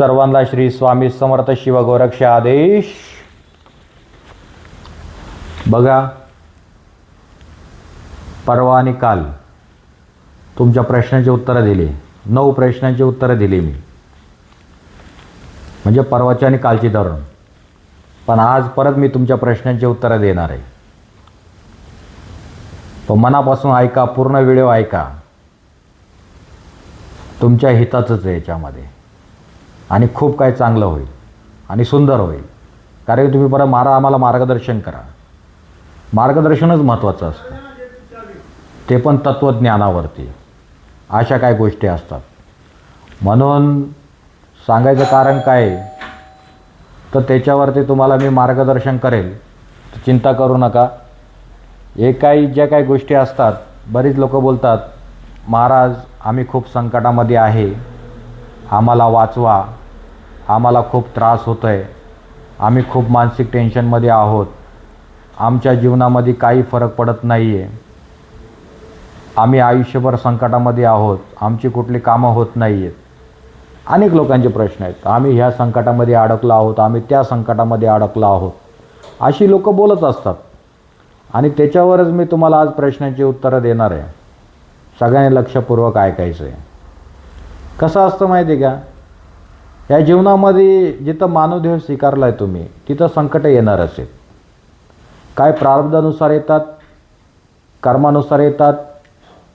सर्वांना श्री स्वामी समर्थ शिवगोरक्ष आदेश. बघा परवा आणि काल तुमच्या प्रश्नाची उत्तरं दिली. नऊ प्रश्नांची उत्तरं दिली मी. म्हणजे परवाची आणि कालची धरून पण आज परत मी तुमच्या प्रश्नांची उत्तरं देणार आहे. पण मनापासून ऐका पूर्ण व्हिडिओ ऐका. तुमच्या हिताचंच आहे याच्यामध्ये. आणि खूप काही चांगलं होईल आणि सुंदर होईल. कारण की तुम्ही परत मारा आम्हाला मार्गदर्शन करा. मार्गदर्शनच महत्त्वाचं असतं. ते पण तत्त्वज्ञानावरती. अशा काय गोष्टी असतात. म्हणून सांगायचं कारण काय? आहे, तर त्याच्यावरती तुम्हाला मी मार्गदर्शन करेल. चिंता करू नका. हे काही ज्या काही गोष्टी असतात बरीच लोक बोलतात महाराज आम्ही खूप संकटामध्ये आहे. आम्हाला वाचवा. आम्हाला खूप त्रास होतो आहे आम्ही खूप मानसिक टेन्शनमध्ये आहोत. आमच्या जीवनामध्ये काही फरक पडत नाही आहे आम्ही आयुष्यभर संकटामध्ये आहोत. आमची कुठली कामं होत नाही आहेत अनेक लोकांचे प्रश्न आहेत. आम्ही ह्या संकटामध्ये अडकलो आहोत. आम्ही त्या संकटामध्ये अडकलो आहोत. अशी लोक बोलत असतात. आणि त्याच्यावरच मी तुम्हाला आज प्रश्नांची उत्तरं देणार आहे. सगळ्यांनी लक्षपूर्वक ऐकायचं आहे कसं असतं माहिती आहे का? या जीवनामध्ये जिथं मानवदेह स्वीकारला आहे तुम्ही तिथं संकट येणार असेल. काय प्रारब्धानुसार येतात कर्मानुसार येतात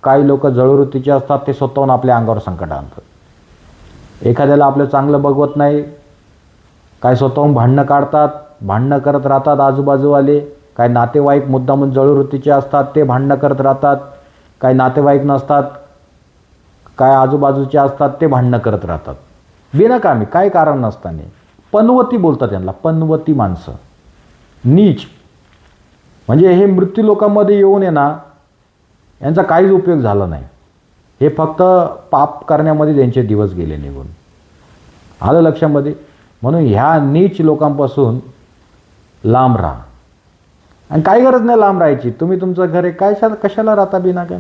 काही लोक जळवृत्तीचे असतात ते स्वतःहून आपल्या अंगावर संकट आणतात. एखाद्याला आपलं चांगलं बघवत नाही काय स्वतःहून भांडणं काढतात भांडणं करत राहतात आजूबाजूवाले काय नातेवाईक मुद्दामून जळवृत्तीचे असतात ते भांडणं करत राहतात काय नातेवाईक नसतात काय आजूबाजूचे असतात ते भांडणं करत राहतात. बिनकामी काय कारण नसताना. पनवती बोलतात त्यांना पनवती माणसं. नीच. म्हणजे हे मृत्यू लोकांमध्ये येऊन आहे ना यांचा काहीच उपयोग झाला नाही. हे फक्त पाप करण्यामध्ये त्यांचे दिवस गेले निघून. आलं लक्षामध्ये? म्हणून ह्या नीच लोकांपासून लांब राहा. आणि काही गरज नाही लांब राहायची. तुम्ही तुमचं घर आहे काय कशाला राहता बिना काय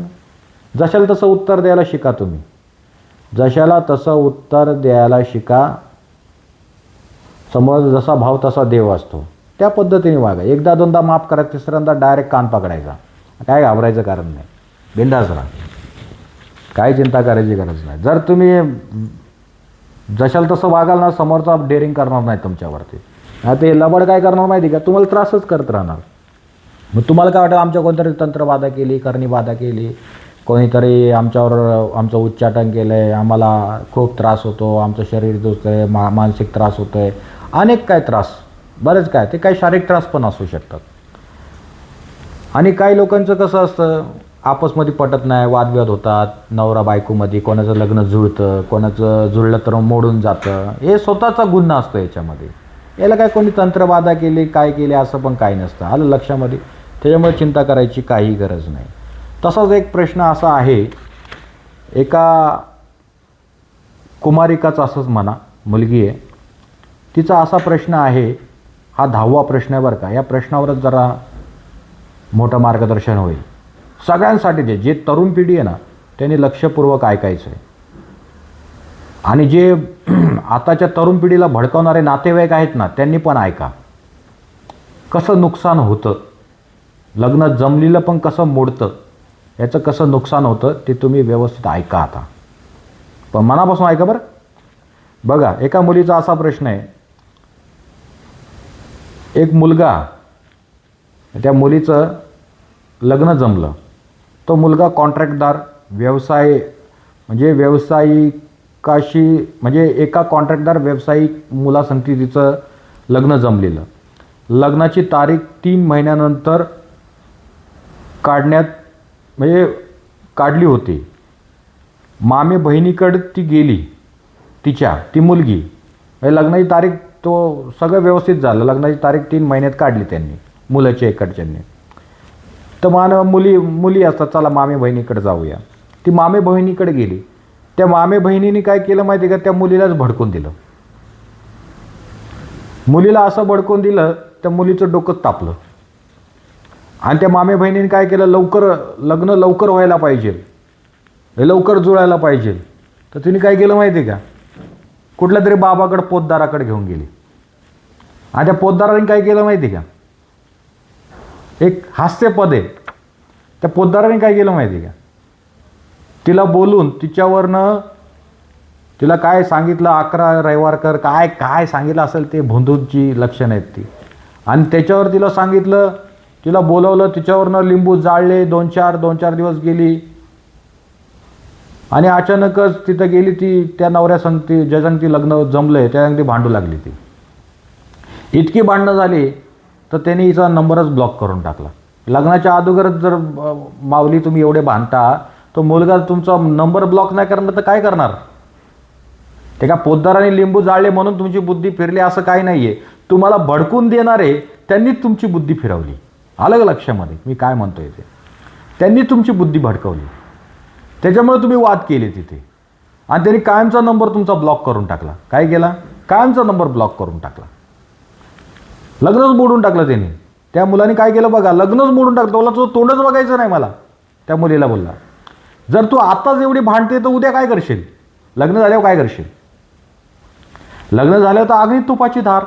जशाला तसं उत्तर द्यायला शिका तुम्ही. जशाला तसं उत्तर द्यायला शिका. समोर जसा भाव तसा देव असतो. त्या पद्धतीने वागा. एकदा दोनदा माफ करा तिसऱ्यांदा डायरेक्ट कान पकडायचा. काय घाबरायचं कारण नाही. बिंदास राहा. काय चिंता करायची गरज नाही. जर तुम्ही जशाल तसं वागाल ना समोरचा डेअरिंग करणार नाही तुमच्यावरती. ते लबड काय करणार माहिती का? तुम्हाला त्रासच करत राहणार. मग तुम्हाला काय वाटतं? आमच्या कोणतरी तंत्रबाधा केली करणी बाधा केली कोणीतरी आमच्यावर आमचं उच्चाटन केलं आहे आम्हाला खूप त्रास होतो आमचं शरीर दुखतं आहे मा मानसिक त्रास होतो आहे अनेक काय त्रास बरेच काय ते काही शारीरिक त्रास पण असू शकतात. आणि काही लोकांचं कसं असतं आपसमध्ये पटत नाही वादविवाद होतात नवरा बायकोमध्ये कोणाचं लग्न जुळतं कोणाचं जुळलं तर मोडून जातं. हे स्वतःचा गुन्हा असतो याच्यामध्ये. याला काय कोणी तंत्रबाधा केली काय केली असं पण काही नसतं. आलं लक्षामध्ये. त्याच्यामुळे चिंता करायची काही गरज नाही. तसाच एक प्रश्न असा आहे एका कुमारिकाचा असंच म्हणा मुलगी आहे तिचा असा प्रश्न आहे हा दहावा प्रश्न आहे बरं का या प्रश्नावरच जरा मोठं मार्गदर्शन होईल. सगळ्यांसाठी जे जे तरुण पिढी आहे ना त्यांनी लक्षपूर्वक ऐकायचं आहे. आणि जे आताच्या तरुण पिढीला भडकवणारे नातेवाईक आहेत ना त्यांनी पण ऐका. कसं नुकसान होतं लग्न जमलेलं पण कसं मोडतं याचं कसं नुकसान होतं ते तुम्ही व्यवस्थित ऐका आता. पण मनापासून ऐका बरं. बघा एका मुलीचा असा प्रश्न आहे. एक मुलगा त्या मुलीचं लग्न जमलं. तो मुलगा कॉन्ट्रॅक्टदार व्यवसाय म्हणजे व्यावसायिकाशी म्हणजे एका कॉन्ट्रॅक्टदार व्यावसायिक मुलासंगती तिचं लग्न जमलेलं. लग्नाची तारीख तीन महिन्यानंतर काढण्यात म्हणजे काढली होती. मामे बहिणीकडे ती गेली तिच्या ती मुलगी. म्हणजे लग्नाची तारीख तो सगळं व्यवस्थित झालं. लग्नाची तारीख तीन महिन्यात काढली त्यांनी मुलाच्या इकडच्यांनी तर मान मुली मुली असतात चला मामे बहिणीकडे जाऊया. ती मामे बहिणीकडे गेली. त्या मामे बहिणीने काय केलं माहिती आहे का? त्या मुलीलाच भडकून दिलं. मुलीला असं भडकून दिलं त्या मुलीचं डोकं तापलं. आणि त्या मामे बहिणीने काय केलं? लवकर लग्न लवकर व्हायला पाहिजे. हे लवकर जुळायला पाहिजे. तर तिने काय केलं माहिती आहे का? कुठल्या तरी बाबाकडं पोतदाराकडे घेऊन गेली. आणि त्या पोतदाराने काय केलं माहिती का? एक हास्यपद आहे. त्या पोतदाराने काय केलं माहिती का? तिला बोलून तिच्यावरनं तिला काय सांगितलं? अकरा रविवारकर काय काय सांगितलं असेल ते भोंदूची लक्षणं आहेत ती. आणि त्याच्यावर तिला सांगितलं तिला बोलवलं तिच्यावरनं लिंबू जाळले दोन चार दोन चार दिवस गेली. आणि अचानकच तिथं गेली ती त्या नवऱ्या सांगती ज्याच्यानं ती लग्न जमलंय त्या ती भांडू लागली ती. इतकी भांडणं झाली तर त्याने हिचा नंबरच ब्लॉक करून टाकला. लग्नाच्या अगोदरच जर माऊली तुम्ही एवढे बांधता तो मुलगा तुमचा नंबर ब्लॉक नाही करणार तर काय करणार? ते का लिंबू जाळले म्हणून तुमची बुद्धी फिरली असं काही नाही आहे तुम्हाला भडकून देणारे त्यांनीच तुमची बुद्धी फिरवली. आलं लक्षामध्ये मी काय म्हणतोय ते त्यांनी तुमची बुद्धी भडकवली. त्याच्यामुळे तुम्ही वाद केले तिथे. आणि त्यांनी कायमचा नंबर तुमचा ब्लॉक करून टाकला. काय केला? कायमचा नंबर ब्लॉक करून टाकला. लग्नच मोडून टाकलं त्यांनी. त्या मुलाने काय केलं बघा? लग्नच मोडून टाकलं. तुला तुझं तोंडच बघायचं नाही मला. त्या मुलीला बोलला जर तू आत्ताच एवढी भांडते तर उद्या काय करशील? लग्न झाल्यावर काय करशील? लग्न झाल्यावर तर अगदी तुपाची धार.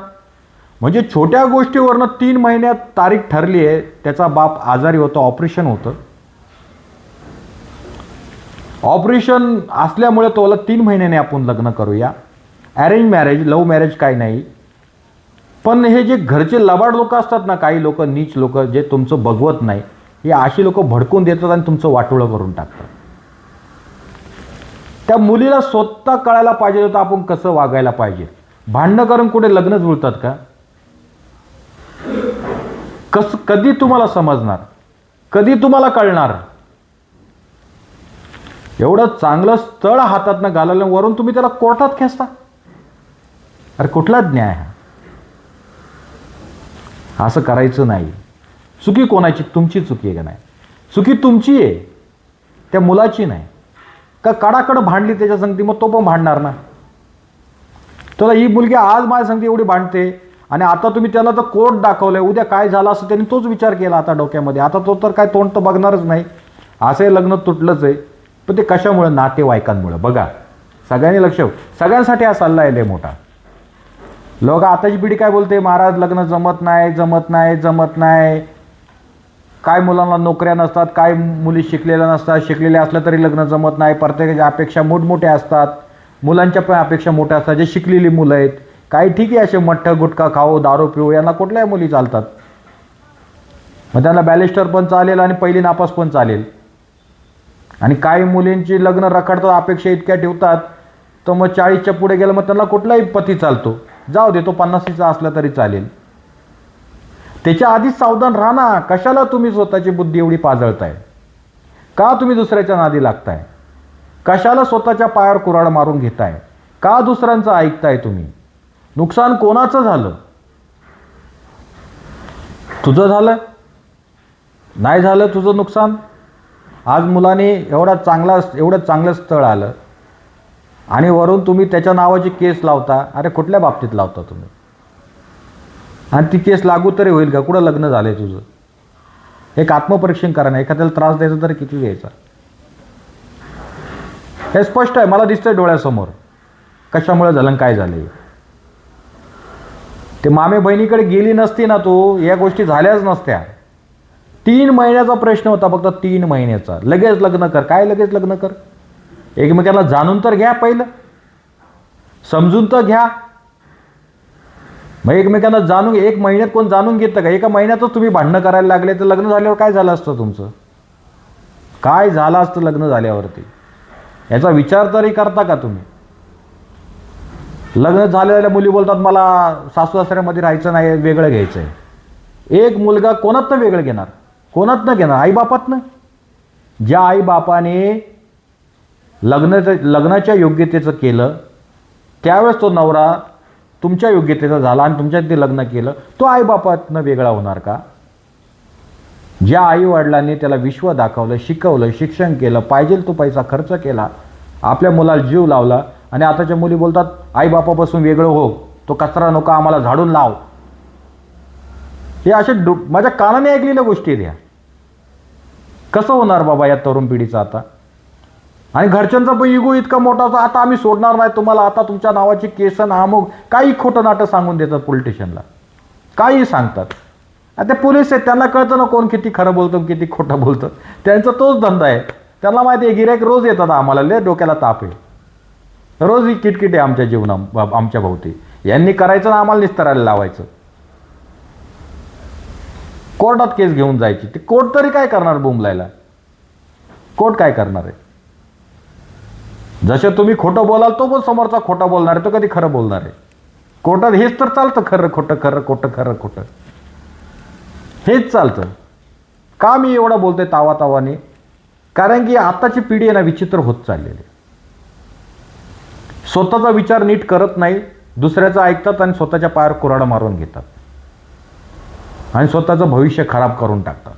म्हणजे छोट्या गोष्टीवरनं तीन महिन्यात तारीख ठरली आहे त्याचा बाप आजारी होता ऑपरेशन होतं. ऑपरेशन असल्यामुळे तोला तीन महिन्याने आपण लग्न करूया. अरेंज मॅरेज लव्ह मॅरेज काय नाही. पण हे जे घरचे लबाड लोक असतात ना काही लोक नीच लोक जे तुमचं बघवत नाही हे अशी लोक भडकून देतात आणि तुमचं वाटोळं करून टाकतात. त्या मुलीला स्वतः कळायला पाहिजे होतं आपण कसं वागायला पाहिजे? भांडणं करून कुठे लग्न जुळतात का? कस कधी तुम्हाला समजणार? कधी तुम्हाला कळणार? एवढं चांगलं स्थळ हातातनं घालवलं वरून तुम्ही त्याला कोर्टात खेचता? अरे कुठला न्याय? हा असं करायचं नाही. चुकी कोणाची? तुमची चुकी आहे का नाही? चुकी तुमची आहे. त्या मुलाची नाही. का कडाकड भांडली त्याच्या संगती मग तो पण भांडणार ना? तुला ही मुलगी आज माझ्या संगती एवढी भांडते? आणि आता तुम्ही त्याला तर कोर्ट दाखवलंय उद्या काय झालं असं त्यांनी तोच विचार केला आता डोक्यामध्ये. आता तो तर काय तोंड तर बघणारच नाही. असंही लग्न तुटलंच आहे. पण ते कशामुळं? नातेवाईकांमुळं. बघा सगळ्यांनी लक्ष सगळ्यांसाठी हा सल्ला आहे लय मोठा. लोक आताची पिढी काय बोलते? महाराज लग्न जमत नाही जमत नाही जमत नाही. काय मुलांना नोकऱ्या नसतात काय मुली शिकलेल्या नसतात शिकलेल्या असल्या तरी लग्न जमत नाही. प्रत्येकाच्या अपेक्षा मोठमोठ्या असतात. मुलांच्या पण अपेक्षा मोठ्या असतात. जे शिकलेली मुलं आहेत काही ठीक आहे असे मठ्ठ गुटखा खाऊ दारू पिऊ यांना कुठल्याही मुली चालतात. मग त्यांना बॅलिस्टर पण चालेल आणि पहिली नापास पण चालेल. आणि काही मुलींची लग्न रखडतात अपेक्षा इतक्या ठेवतात तर मग चाळीसच्या पुढे गेलं मग त्यांना कुठलाही पती चालतो. जाऊ दे तो पन्नासीचा असला तरी चालेल. त्याच्या आधीच सावधान राहा ना कशाला तुम्ही स्वतःची बुद्धी एवढी पाजळताय? का तुम्ही दुसऱ्याच्या नादी लागताय? कशाला स्वतःच्या पायावर कुराड मारून घेताय? का दुसऱ्यांचं ऐकताय तुम्ही? नुकसान कोणाचं झालं? तुझं झालं? नाही झालं तुझं नुकसान? आज मुलाने एवढा चांगला एवढं चांगलं स्थळ आलं आणि वरून तुम्ही त्याच्या नावाची केस लावता. अरे कुठल्या बाबतीत लावता तुम्ही? आणि ती केस लागू तरी होईल का? कुठं लग्न झालं आहे तुझं? एक आत्मपरीक्षण करा ना. एखाद्याला त्रास द्यायचा तरी किती द्यायचा? हे स्पष्ट आहे. मला दिसतंय डोळ्यासमोर. कशामुळे झालं काय काय झालंय? ते मामे बहिणीकडे गेली नसती ना तू या गोष्टी झाल्याच नसत्या. तीन महिन्याचा प्रश्न होता फक्त तीन महिन्याचा. लगेच लग्न कर. काय लगेच लग्न कर? एकमेकांना जाणून तर घ्या पहिलं. समजून तर घ्या. मग एकमेकांना जाणून एक महिन्यात कोण जाणून घेतं का? एका महिन्यातच तुम्ही भांडणं करायला लागले तर लग्न झाल्यावर काय झालं असतं तुमचं? काय झालं असतं लग्न झाल्यावरती? याचा विचार तरी करता का तुम्ही? लग्न झालेल्या मुली बोलतात मला सासू सासऱ्यामध्ये राहायचं नाही वेगळं घ्यायचं आहे एक मुलगा कोणातनं वेगळं घेणार? कोणातनं घेणार? आईबापातनं ज्या आईबापाने लग्न लग्नाच्या योग्यतेचं केलं त्यावेळेस तो नवरा तुमच्या योग्यतेचा झाला आणि तुमच्यात ते लग्न केलं तो आईबापातनं वेगळा होणार का? ज्या आईवडिलांनी त्याला विश्व दाखवलं शिकवलं शिक्षण केलं पाहिजे तो पैसा खर्च केला आपल्या मुलाला जीव लावला आणि आताच्या मुली बोलतात आईबापापासून वेगळं हो तो कचरा नको आम्हाला झाडून लाव. हे असे डो माझ्या कानाने ऐकलेल्या गोष्टी आहेत ह्या. कसं होणार बाबा या तरुण पिढीचं आता? आणि घरच्यांचा पण इगो इतका मोठा होता आता आम्ही सोडणार नाही तुम्हाला आता तुमच्या नावाची केसन अमुक काही खोटं नाटं सांगून देतात पोलीस काही सांगतात. आता ते पोलीस आहेत त्यांना कळतं ना कोण किती खरं बोलतं किती खोटं बोलतं. त्यांचा तोच धंदा आहे. त्यांना माहिती आहे गिरायक रोज येतात आम्हाला लय डोक्याला ताप आहे. रोज ही किटकिट आहे आमच्या जीवना आमच्या भोवती. यांनी करायचं ना आम्हाला निस्तरायला लावायचं. कोर्टात केस घेऊन जायची. ते कोर्ट तरी काय करणार बुमलायला कोर्ट काय करणार आहे? जसे तुम्ही खोटं बोलाल तो पण समोरचा खोटा बोलणार आहे तो कधी खरं बोलणार आहे. कोर्टात हेच तर चालतं खरं खोटं खरं खोटं खरं खोटं. हेच चालतं. का मी एवढं बोलतोय तावा तावाने कारण की आताची पिढी आहे ना विचित्र होत चाललेली स्वतःचा विचार नीट करत नाही दुसऱ्याचं ऐकतात आणि स्वतःच्या पायावर कुराडा मारून घेतात. आणि स्वतःचं भविष्य खराब करून टाकतात.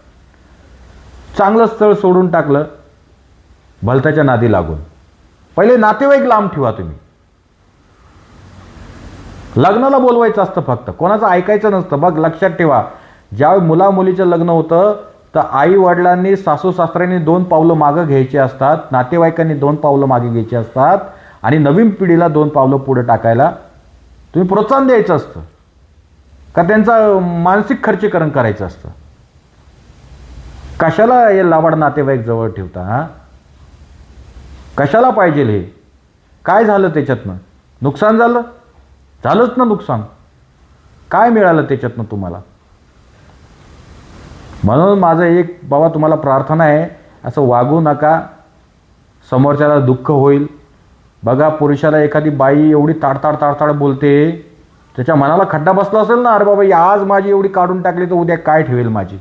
चांगलं स्थळ सोडून टाकलं भलत्याच्या नादी लागून. पहिले नातेवाईक लांब ठेवा तुम्ही. लग्नाला बोलवायचं असतं फक्त. कोणाचं ऐकायचं नसतं. बघ लक्षात ठेवा. ज्यावेळी मुला मुलीचं लग्न होतं तर आई वडिलांनी सासू सासऱ्यांनी दोन पावलं मागं घ्यायची असतात नातेवाईकांनी दोन पावलं मागे घ्यायची असतात आणि नवीन पिढीला दोन पावलं पुढे टाकायला तुम्ही प्रोत्साहन द्यायचं असतं. का त्यांचा मानसिक खर्चीकरण करायचं असतं. कशाला हे लावाड नातेवाईक जवळ ठेवता हा? कशाला पाहिजे हे? काय झालं त्याच्यातनं? नुकसान झालं? झालंच ना नुकसान. काय मिळालं त्याच्यातनं तुम्हाला? म्हणून माझं एक बाबा तुम्हाला प्रार्थना आहे असं वागू नका. समोरच्याला दुःख होईल. बघा पुरुषाला एखादी बाई एवढी ताडताड ताडताड बोलते. त्याच्या मनाला खड्डा बसला असेल ना अरे बाबा आज माझी एवढी काढून टाकली तर उद्या काय ठेवेल माझी?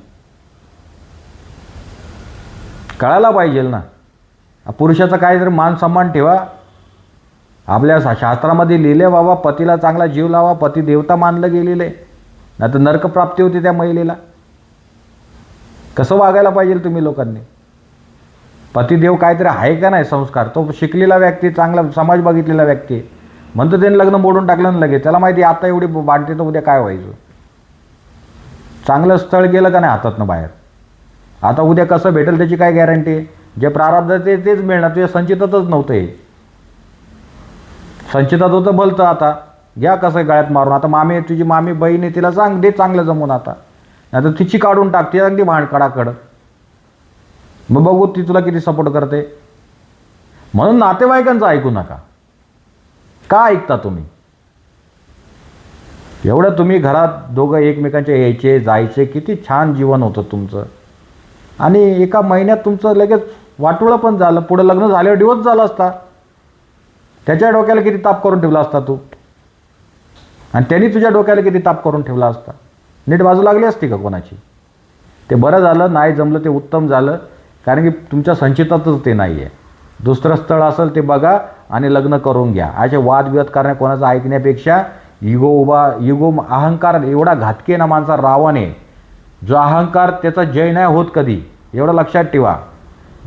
कळायला पाहिजे ना. पुरुषाचा तर मान सन्मान ठेवा. आपल्या शास्त्रामध्ये लिहिले बाबा पतीला चांगला जीव लावा पती देवता मानलं गेलेलं आहे. नाही तर प्राप्ती होती त्या महिलेला. कसं वागायला पाहिजे तुम्ही लोकांनी? पतिदेव काहीतरी आहे का नाही संस्कार? तो शिकलेला व्यक्ती चांगला समाज बघितलेला व्यक्ती. आहे. म्हणतो त्याने लग्न मोडून टाकलं ना लगेच. त्याला माहिती आहे, आता एवढी बांधते तर उद्या काय व्हायचं? चांगलं स्थळ गेलं का नाही हातातनं बाहेर? आता उद्या कसं भेटेल त्याची काय गॅरंटी आहे जे प्रारब्ध ते तेच मिळणार तुझ्या संचितातच नव्हतं हे. संचितात होतं भलतं आता. घ्या कसं गळ्यात मारून. आता मामी तुझी मामी बहीण आहे तिला सांग दे चांगलं जमून आता. नाही तर तिची काढून टाक ती अगदी भांडकडाकडं मग बघू ती तुला किती सपोर्ट करते. म्हणून नातेवाईकांचं ऐकू नका. का ऐकता तुम्ही? एवढं तुम्ही घरात दोघं एकमेकांच्या यायचे जायचे किती छान जीवन होतं तुमचं. आणि एका महिन्यात तुमचं लगेच वाटोळं पण झालं. पुढं लग्न झाल्यावर डिवोर्स झाला असता. त्याच्या डोक्याला किती ताप करून ठेवला असता तू? आणि त्यांनी तुझ्या डोक्याला किती ताप करून ठेवला असता? नीट बाजू लागली असती का कोणाची? ते बरं झालं नाही जमलं ते उत्तम झालं. कारण की तुमच्या संचितातच ते नाही आहे दुसरं स्थळ असेल ते बघा आणि लग्न करून घ्या. असे वादविवाद करण्या कोणाचं ऐकण्यापेक्षा इगो उभा इगो अहंकार एवढा घातकी ना माणसा रावाने जो अहंकार त्याचा जय नाही होत कधी एवढं लक्षात ठेवा.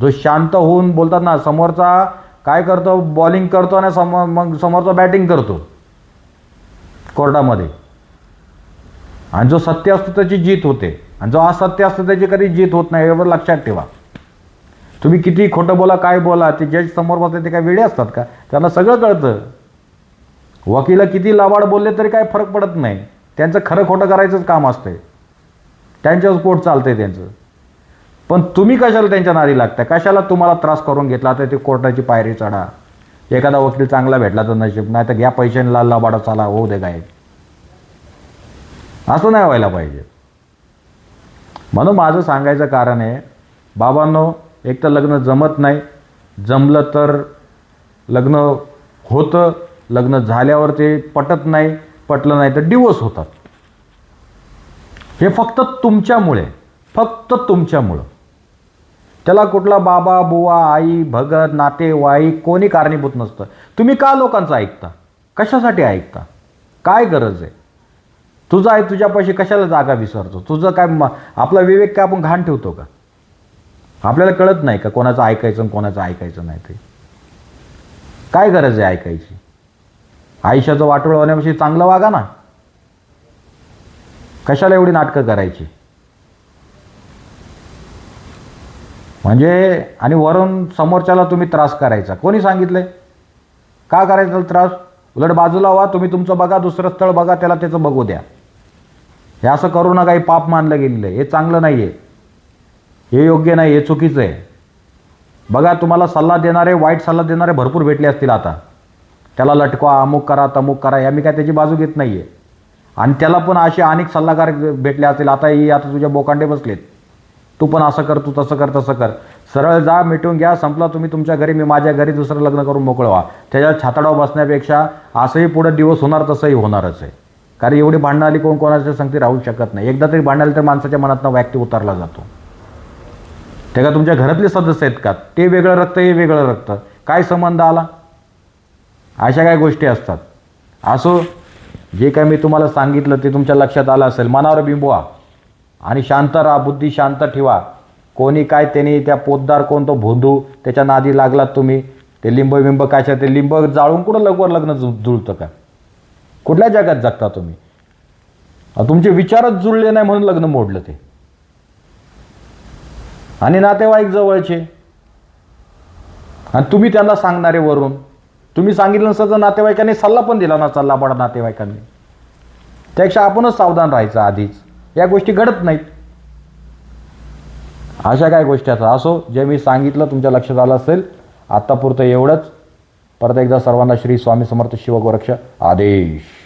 जो शांत होऊन बोलतात ना समोरचा काय करतो? बॉलिंग करतो आणि समोर मग समोरचा बॅटिंग करतो. कोर्टामध्ये. आणि जो सत्य असतो त्याची जीत होते. आणि जो असत्य असतो त्याची कधी जीत होत नाही एवढं लक्षात ठेवा. तुम्ही किती खोटं बोला काय बोला ते जज समोर बसले ते काय वेळे असतात का? त्यांना सगळं कळतं. वकिला किती लावाड बोलले तरी काय फरक पडत नाही. त्यांचं खरं खोटं करायचंच काम असतंय. त्यांच्याच पोट चालतंय त्यांचं. पण तुम्ही कशाला त्यांच्या नारी लागता कशाला तुम्हाला त्रास करून घेतला? तर ते कोर्टाची पायरी चढा. एखादा वकील चांगला भेटला तर नशीब नाही तर घ्या पैशांना लबाडा चाला होऊ दे काय. असं नाही व्हायला पाहिजे. म्हणून माझं सांगायचं कारण आहे बाबांनो एक तर लग्न जमत नाही. जमलं तर लग्न होतं. लग्न झाल्यावर ते पटत नाही. पटलं नाही तर डिवोर्स होतात. हे फक्त तुमच्यामुळे. फक्त तुमच्यामुळं. त्याला कुठला बाबा बुवा आई भगत नातेवाईक कोणी कारणीभूत नसतं. तुम्ही का लोकांचं ऐकता? कशासाठी ऐकता? काय गरज आहे? तुझं आहे तुझ्यापाशी कशाला जागा विसरतो? तुझं काय आपला विवेक काय आपण घाण ठेवतो का? आपल्याला कळत नाही का कोणाचं ऐकायचं आणि कोणाचं ऐकायचं नाही ते? काय गरज आहे ऐकायची? आयुष्याचं वाटोळ होण्यापेक्षा चांगलं वागा ना. कशाला एवढी नाटकं करायची? म्हणजे आणि वरून समोरच्याला तुम्ही त्रास करायचा. कोणी सांगितलंय? का करायचा त्रास? उलट बाजूला व्हा तुम्ही तुमचं बघा दुसरं स्थळ बघा त्याला त्याचं बघू द्या. हे असं करू नका हे पाप मानलं गेलेलं आहे. हे चांगलं नाही आहे हे योग्य नाही हे चुकीचं आहे. बघा तुम्हाला सल्ला देणारे वाईट सल्ला देणारे भरपूर भेटले असतील आता. त्याला लटकवा अमुक करा तमुक करा या मी काय त्याची बाजू घेत नाही आहे आणि त्याला पण असे अनेक सल्लागार भेटले असतील आता ही आता तुझ्या बोकांडे बसलेत. तू पण असं कर तू तसं कर तसं कर. सरळ जा मिटून घ्या संपला तुम्ही तुमच्या घरी मी माझ्या घरी दुसरं लग्न करून मोकळवा. त्याच्या छाताडावर बसण्यापेक्षा असंही पुढे दिवस होणार तसंही होणारच आहे. कारण एवढी भांडणाली आली कोण कोणाच्या संगती राहू शकत नाही. एकदा तरी भांडणाली तर माणसाच्या मनातनं व्यक्ती उतारला जातो. ते का तुमच्या घरातले सदस्य आहेत का? ते वेगळं रक्त हे वेगळं रक्त. काय संबंध आला? अशा काय गोष्टी असतात. असो जे काय मी तुम्हाला सांगितलं ते तुमच्या लक्षात आलं असेल. मनावर बिंबवा आणि शांत राहा बुद्धी शांत ठेवा. कोणी काय त्याने त्या पोतदार कोण तो भोंदू त्याच्या नादी लागलात तुम्ही. ते लिंब बिंब कायच्या ते लिंब जाळून कुठं लवकर लग्न जु जुळतं का? कुठल्या जगात जगता तुम्ही? तुमचे विचारच जुळले नाही म्हणून लग्न मोडलं ते. आणि नातेवाईक जवळचे. आणि तुम्ही त्यांना सांगणारे वरून. तुम्ही सांगितलं नसतं तर नातेवाईकांनी सल्ला पण दिला ना सल्ला पडा नातेवाईकांनी. त्यापेक्षा आपणच सावधान राहायचं आधीच. या गोष्टी घडत नाहीत. अशा काय गोष्टी असतात? असो जे मी सांगितलं तुमच्या लक्षात आलं असेल आत्तापुरतं एवढंच. परत एकदा सर्वांना श्री स्वामी समर्थ शिवगोरक्ष आदेश.